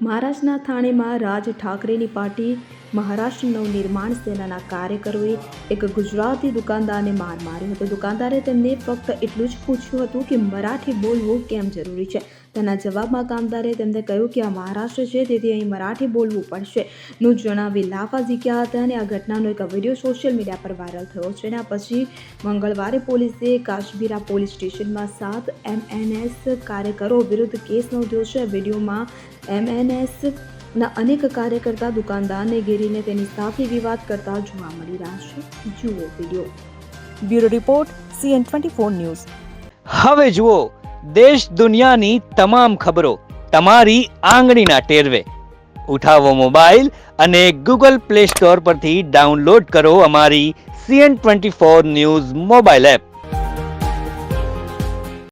મહારાષ્ટ્રના થાણેમાં રાજ ઠાકરેની પાર્ટી મહારાષ્ટ્ર નવનિર્માણ સેનાના કાર્યકરોએ એક ગુજરાતી દુકાનદારને માર માર્યો હતો. દુકાનદારે તેમને ફક્ત એટલું જ પૂછ્યું હતું કે મરાઠી બોલવું કેમ જરૂરી છે? તેના જવાબમાં કામદારે તેમને કહ્યું કે આ મહારાષ્ટ્ર છે, તેથી અહીં મરાઠી બોલવું પડશે. નું જણાવી લાફા ઝીક્યા હતા અને આ ઘટનાનો એક વીડિયો સોશિયલ મીડિયા પર વાયરલ થયો છે. આ પછી મંગળવારે પોલીસે કાશ્મીરા પોલીસ સ્ટેશનમાં સાત એમએનએસ કાર્યકરો વિરુદ્ધ કેસ નોંધ્યો છે. વિડીયોમાં એમએનએસ ના અનેક કાર્યકર્તા દુકાનદારને ઘેરીને તેની સાથે વિવાદ કરતા જોવા મળી રહ્યા છે. જુઓ video. Bureau report, CN twenty four news. હવે જુઓ, દેશ દુનિયાની તમામ ખબરો તમારી આંગળીના ટેરવે. ઉઠાવો મોબાઈલ અને ગૂગલ પ્લે સ્ટોર પરથી ડાઉનલોડ કરો અમારી CN twenty four news mobile app.